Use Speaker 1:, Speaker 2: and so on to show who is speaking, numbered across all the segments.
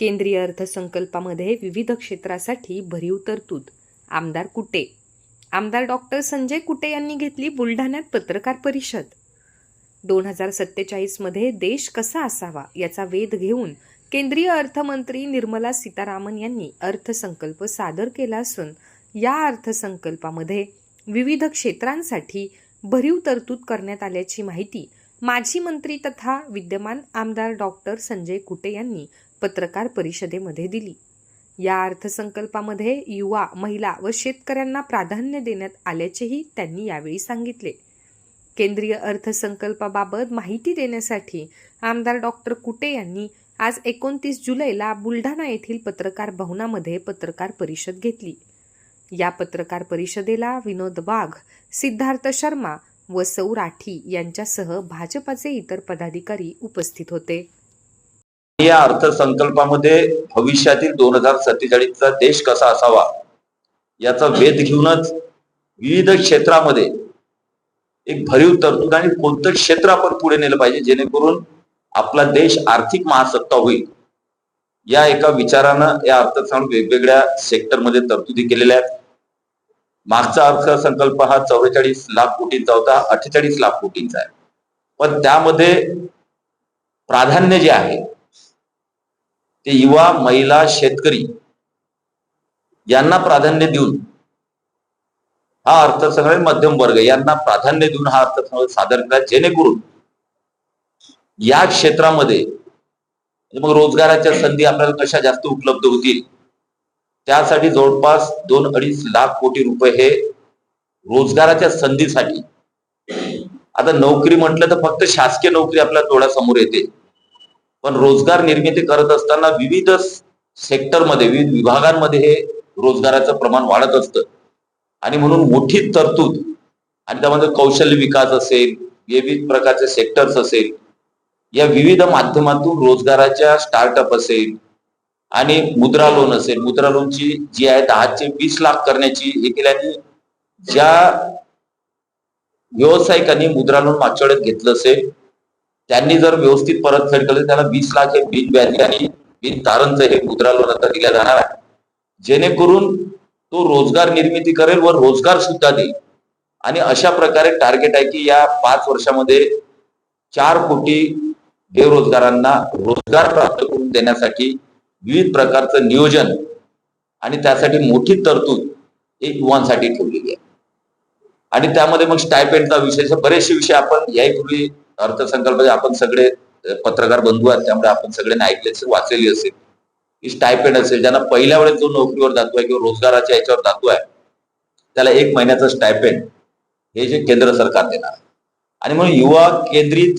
Speaker 1: केंद्रीय अर्थसंकल्पामध्ये विविध क्षेत्रासाठी भरीव तरतूद. आमदार कुटे. आमदार डॉक्टर संजय कुटे यांनी घेतली बुलढाण्यात पत्रकार परिषद. दोन हजार सत्तेचाळीसमध्ये देश कसा असावा याचा वेध घेऊन केंद्रीय अर्थमंत्री निर्मला सीतारामन यांनी अर्थसंकल्प सादर केला असून या अर्थसंकल्पामध्ये विविध क्षेत्रांसाठी भरीव तरतूद करण्यात आल्याची माहिती माजी मंत्री तथा विद्यमान आमदार डॉक्टर संजय कुटे यांनी पत्रकार परिषदेमध्ये दिली. या अर्थसंकल्पामध्ये युवा महिला व शेतकऱ्यांना प्राधान्य देण्यात आल्याचेही त्यांनी यावेळी सांगितले. केंद्रीय अर्थसंकल्पाबाबत माहिती देण्यासाठी आमदार डॉक्टर कुटे यांनी आज एकोणतीस जुलैला बुलढाणा येथील पत्रकार भवनामध्ये पत्रकार परिषद घेतली. या पत्रकार परिषदेला विनोद वाघ सिद्धार्थ शर्मा व सौ राठी यांच्यासह भाजपाचे इतर पदाधिकारी उपस्थित होते.
Speaker 2: या अर्थसंकल्पामध्ये भविष्यातील दोन हजार सत्तेचाळीसचा देश कसा असावा याचा वेध घेऊनच विविध क्षेत्रामध्ये एक भरीव तरतूद आणि कोणतं क्षेत्र आपण पुढे नेलं पाहिजे जेणेकरून आपला देश आर्थिक महासत्ता होईल. या एका विचारानं या अर्थसंकल्प वेगवेगळ्या सेक्टरमध्ये तरतुदी केलेल्या आहेत. मागचा अर्थसंकल्प हा चौवेचाळीस लाख कोटींचा होता अठ्ठेचाळीस लाख कोटींचा आहे. पण त्यामध्ये प्राधान्य जे आहे ते युवा महिला शेतकरी यांना प्राधान्य देऊन हा अर्थसंकल्प मध्यम वर्ग यांना प्राधान्य देऊन हा अर्थसंकल्प सादर केला जेणेकरून या क्षेत्रामध्ये म्हणजे मग रोजगाराच्या संधी आपल्याला कशा जास्त उपलब्ध होतील? त्यासाठी जवळपास दोन अडीच लाख कोटी रुपये हे रोजगाराच्या संधीसाठी. आता नोकरी म्हटलं तर फक्त शासकीय नोकरी आपल्या डोळ्यासमोर येते. पण रोजगार निर्मिती करत असताना विविध सेक्टरमध्ये विविध विभागांमध्ये हे रोजगाराचं प्रमाण वाढत असतं. आणि म्हणून मोठी तरतूद आणि त्यामध्ये कौशल्य विकास असेल विविध प्रकारचे सेक्टर्स असेल या विविध माध्यमातून रोजगाराच्या स्टार्टअप असेल आणि मुद्रा लोन असेल. मुद्रा लोनची जी आहे दहाचे वीस लाख करण्याची हे केल्याने ज्या व्यावसायिकांनी मुद्रा लोन मागच्या वेळेत घेतलं असेल त्यांनी जर व्यवस्थित परतफेड केली त्याला वीस लाख हे बिन व्याजी आणि बिन तारणचं हे मुद्रा लोन आता दिल्या जाणार आहे. जेणेकरून तो रोजगार निर्मिती करेल व रोजगार सुद्धा देईल. आणि अशा प्रकारे टार्गेट आहे की या पाच वर्षामध्ये चार कोटी बेरोजगारांना रोजगार प्राप्त करून देण्यासाठी विविध प्रकारचं नियोजन आणि त्यासाठी मोठी तरतूद एक युवांसाठी ठेवलेली आहे. आणि त्यामध्ये मग स्टायपेंडचा विषय बरेचसे विषय आपण याहीपूर्वी अर्थसंकल्पाचे आपण सगळे पत्रकार बंधू आहेत त्यामुळे आपण सगळ्यांनी ऐकले असेल वाचलेली असेल. की स्टायपेंड असेल ज्यांना पहिल्या वेळेस जो नोकरीवर जातोय किंवा रोजगाराच्या याच्यावर जातोय त्याला एक महिन्याचं स्टायपेंड हे जे केंद्र सरकार देणार आणि म्हणून युवा केंद्रित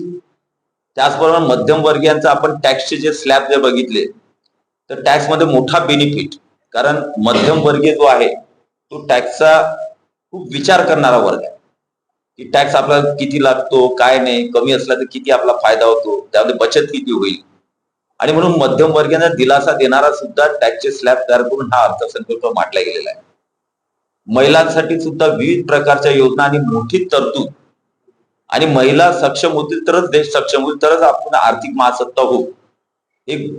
Speaker 2: त्याचबरोबर मध्यमवर्गीयांचा आपण टॅक्सचे जे स्लॅब जे बघितले तर टॅक्समध्ये मोठा बेनिफिट कारण मध्यमवर्गीय जो आहे तो टॅक्सचा खूप विचार करणारा वर्ग आहे. की टॅक्स आपल्याला किती लागतो काय नाही कमी असला तर किती आपला फायदा होतो त्यामध्ये बचत किती होईल? आणि म्हणून मध्यम वर्गीयांना दिलासा देणारा सुद्धा टॅक्सचे स्लॅब तयार करून हा अर्थसंकल्प मांडला गेलेला आहे. महिलांसाठी सुद्धा विविध प्रकारच्या योजना आणि मोठी तरतूद. आणि महिला सक्षम होतील तरच देश सक्षम होईल तरच आपण आर्थिक महासत्ता होऊ. एक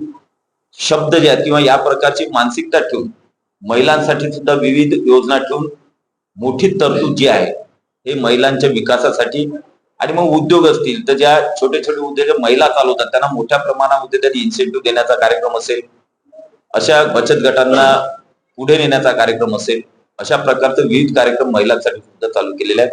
Speaker 2: शब्द जे आहेत किंवा या प्रकारची मानसिकता ठेवून महिलांसाठी सुद्धा विविध योजना ठेवून मोठी तरतूद जी आहे हे महिलांच्या विकासासाठी आणि मग उद्योग असतील तर ज्या छोटे छोटे उद्योग महिला चालवतात त्यांना मोठ्या प्रमाणामध्ये त्यांनी इन्सेंटिव्ह देण्याचा कार्यक्रम असेल अशा बचत गटांना पुढे नेण्याचा कार्यक्रम असेल अशा प्रकारचे विविध कार्यक्रम महिलांसाठी सुद्धा चालू केलेले आहेत.